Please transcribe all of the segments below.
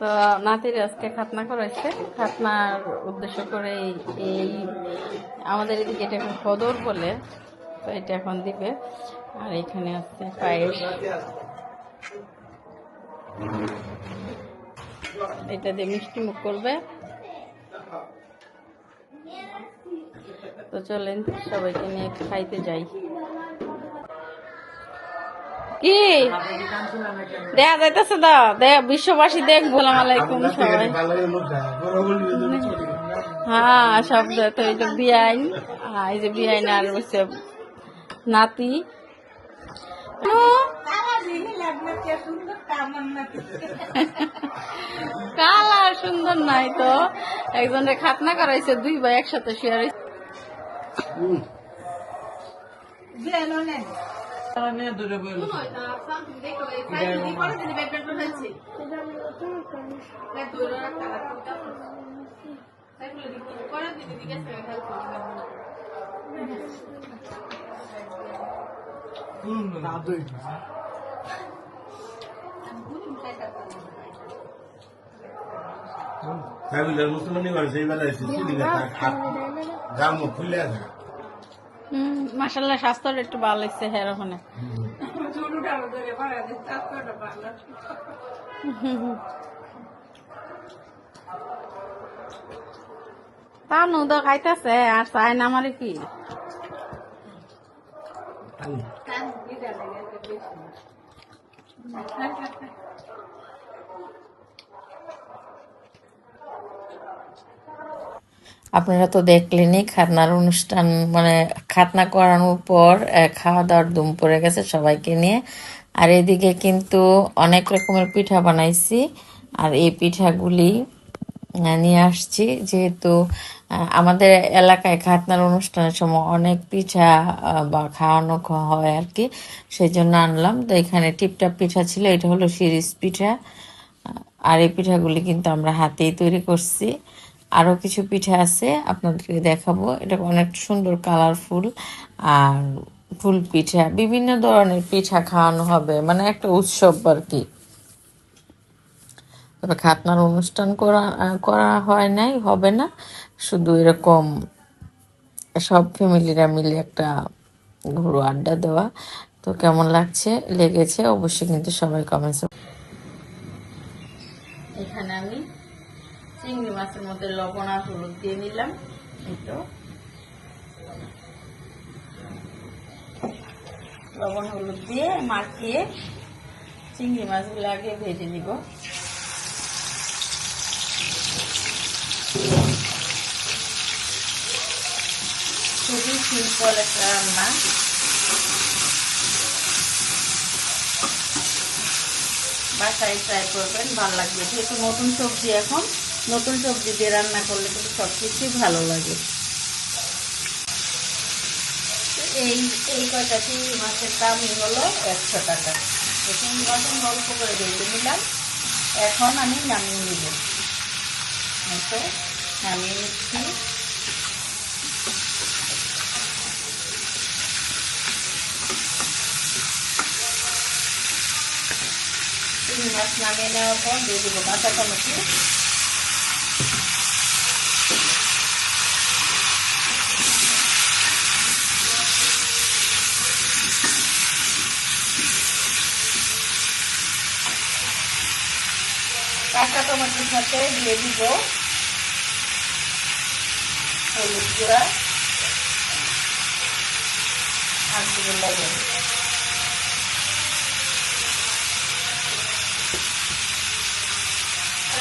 তো নাতির আজকে খাতনা করাইছে। খাতনার উদ্দেশ্য করে এই আমাদের এদিকে এটা এখন সদর বলে, তো এটা এখন দিবে। আর এখানে আছে পায়েস। এটা দিয়ে মিষ্টি মুখ করবে। তো চলেন, সবাইকে নিয়ে খাইতে যাই। কি? দেয়া যাইতেছে দা দে বিশ্ববাসী দেখ বলাম আলাইকুম সবাই। হ্যাঁ সব তো এই যে বিআইন হ্যাঁ এই যে বিআইন আর হচ্ছে নাতি। কালার সুন্দর নাই তো। একজনের খাতনা করাইছে দুই ভাই একসাথে শেয়ার ফ্যামিলির মুসলমানি করে। সেই বেলা এসে সিলিং গাম খুলে আছে। হম মাসাল্লাহ স্বাস্থ্যটা একটু ভালো লাগছে হ্যাঁ ওখানে। তা নুদো খাইতেছে আর চাই না আমারে কি? আপনারা তো দেখলেনই, খাতনার অনুষ্ঠান মানে খাতনা করানোর পর খাওয়া দাওয়ার দুম পড়ে গেছে সবাইকে নিয়ে। আর এদিকে কিন্তু অনেক রকমের পিঠা বানাইছি, আর এই পিঠাগুলি নিয়ে আসছি। যেহেতু আমাদের এলাকায় খাতনার অনুষ্ঠানের সময় অনেক পিঠা বা খাওয়ানো হয় আর কি সেই জন্য আনলাম। তো এখানে টিপটাপ পিঠা ছিল, এটা হলো শিরিষ পিঠা। আর এই পিঠাগুলি কিন্তু আমরা হাতেই তৈরি করছি। আরও কিছু পিঠা আছে, আপনাদেরকে দেখাবো। এটা অনেক সুন্দর কালারফুল আর ফুল পিঠা। বিভিন্ন ধরনের পিঠা খাওয়ানো হবে মানে একটা উৎসব আর কি। তবে খাতনার অনুষ্ঠান করা করা হয় নাই, হবে না। শুধু এরকম সব ফ্যামিলিরা মিলে একটা ঘুরো আড্ডা দেওয়া। তো কেমন লাগছে, লেগেছে, অবশ্যই কিন্তু সবাই কমেন্টস এখানে আমি চিংড়ি মাছের মধ্যে লবণ আর হলুদ দিয়ে নিলাম। এই লবণ, হলুদ দিয়ে মাখিয়ে চিংড়ি মাছগুলো আগে ভেজে নিব। খুবই সিম্পল একটা রান্না। বাসায় ট্রাই করবেন, ভালো লাগবে। যেহেতু নতুন সবজি এখন নতুন সবজি দিয়ে রান্না করলে কিন্তু সব কিছুই ভালো লাগে। এই এই কয়টা চিংড়ি মাছের দামই হলো? একশো টাকা। মাছ আমি অল্প করে ভেজে নিলাম। এখন আমি নামিয়ে নিব। তো নামিয়ে নিচ্ছি। মাছ নামিয়ে নেওয়ার পর দিয়ে দেবো কাঁচা টমেটো কাঁচা টমেটোর সাথে দিয়ে দিব। হলুদ গুঁড়া। আর দিব লবণ।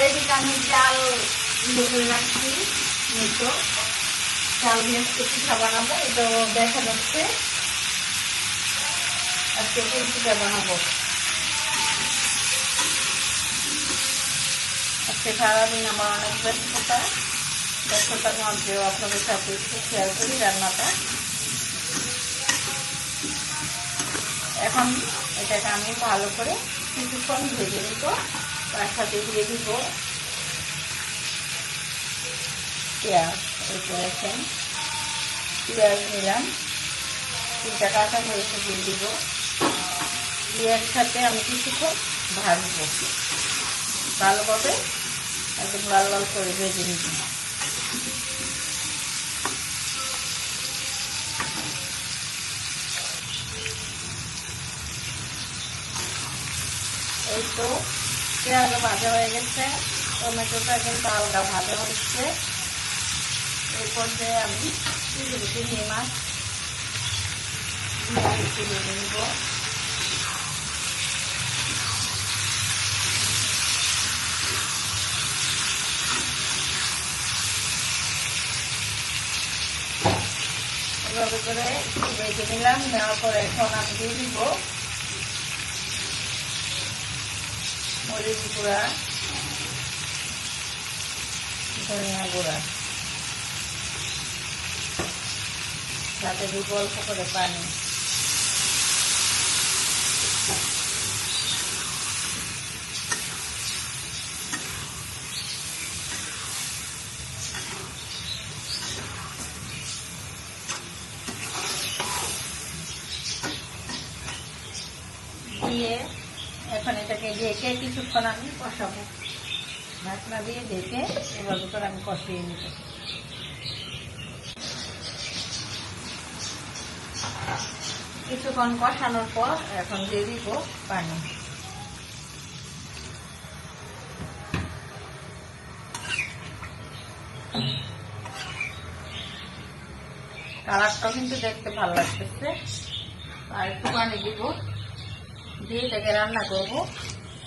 এদিকে আমি চাল করে রাখছি মতো চাল দিয়ে আজকে পিঠা বানাবো এটা দেখা যাচ্ছে। আজকে পিঠা বানাবো। সারাদিন আমার অনেক ব্যস্ততা ব্যস্ততার মধ্যেও আপনাদের সাথে একটু শেয়ার করি রান্নাটা। এখন এটাকে আমি ভালো করে কিছুক্ষণ ভেজে নিব, তার সাথে দিয়ে দিব পেঁয়াজ পেঁয়াজ নিলাম, তিনটা কাঁচা মরিচ দিয়ে দিব। দিয়ে একসাথে আমি কিছুক্ষণ ভাজবো। ভালোভাবে একদম লাল লাল করে ভেজে নিব। এই তো পেঁয়াজ ভাজা হয়ে গেছে, টমেটোটা কিন্তু আলগা ভাজা হচ্ছে। এই পর্যায়ে আমি কুচি নিয়ে মাছ তুলে নিব। করে রেখে দিলাম নেওয়ার পরে এখন আমি দিয়ে দিব মরিচ গুঁড়া, ধনিয়া গুঁড়া। সাথে দিব অল্প করে পানি দিয়ে এখন এটাকে ঢেকে কিছুক্ষণ আমি কষাবো। ঢাকনা দিয়ে ঢেকে এবার ভিতর আমি কষিয়ে নিব। কিছুক্ষণ কষানোর পর এখন দিয়ে দিব পানি। কালারটাও কিন্তু দেখতে ভালো লাগতেছে। আর একটু পানি দিব। দিয়ে এটাকে রান্না করব।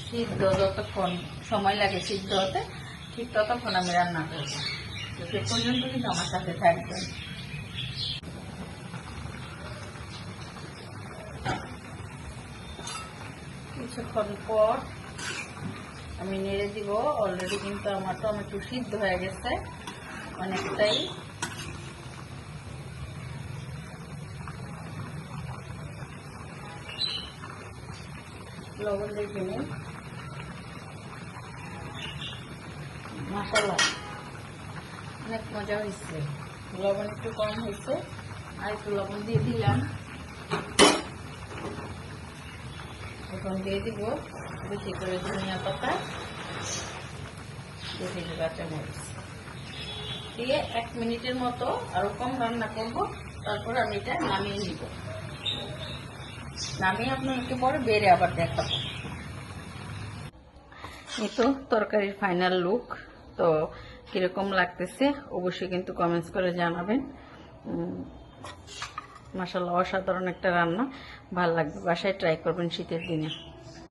সিদ্ধ যতক্ষণ সময় লাগে সিদ্ধ হতে, ঠিক ততক্ষণ আমি রান্না করব। সে পর্যন্ত কিন্তু আমার সাথে থাকবেন কিছুক্ষণ পর আমি নেড়ে দিব। অলরেডি কিন্তু আমার টমেটো সিদ্ধ হয়ে গেছে। অনেকটাই লবণ দেখে নিন মশলা। অনেক মজা হয়েছে। লবণ একটু কম হয়েছে। আর একটু লবণ দিয়ে দিলাম। এখন দিয়ে দিব বেশি করে ধনিয়া পাতা। বেশি করে কাঁচামরিচ দিয়ে এক মিনিটের মতো আরও কম রান্না করব। তারপর আমি এটা নামিয়ে নিব। নামিয়ে আপনাকে পরে বেড়ে আবার দেখাবো। এই তো, তরকারির ফাইনাল লুক তো কীরকম লাগতেছে, অবশ্যই কিন্তু কমেন্টস করে জানাবেন। মাসাল্লাহ অসাধারণ একটা রান্না। ভালো লাগবে, বাসায় ট্রাই করবেন শীতের দিনে।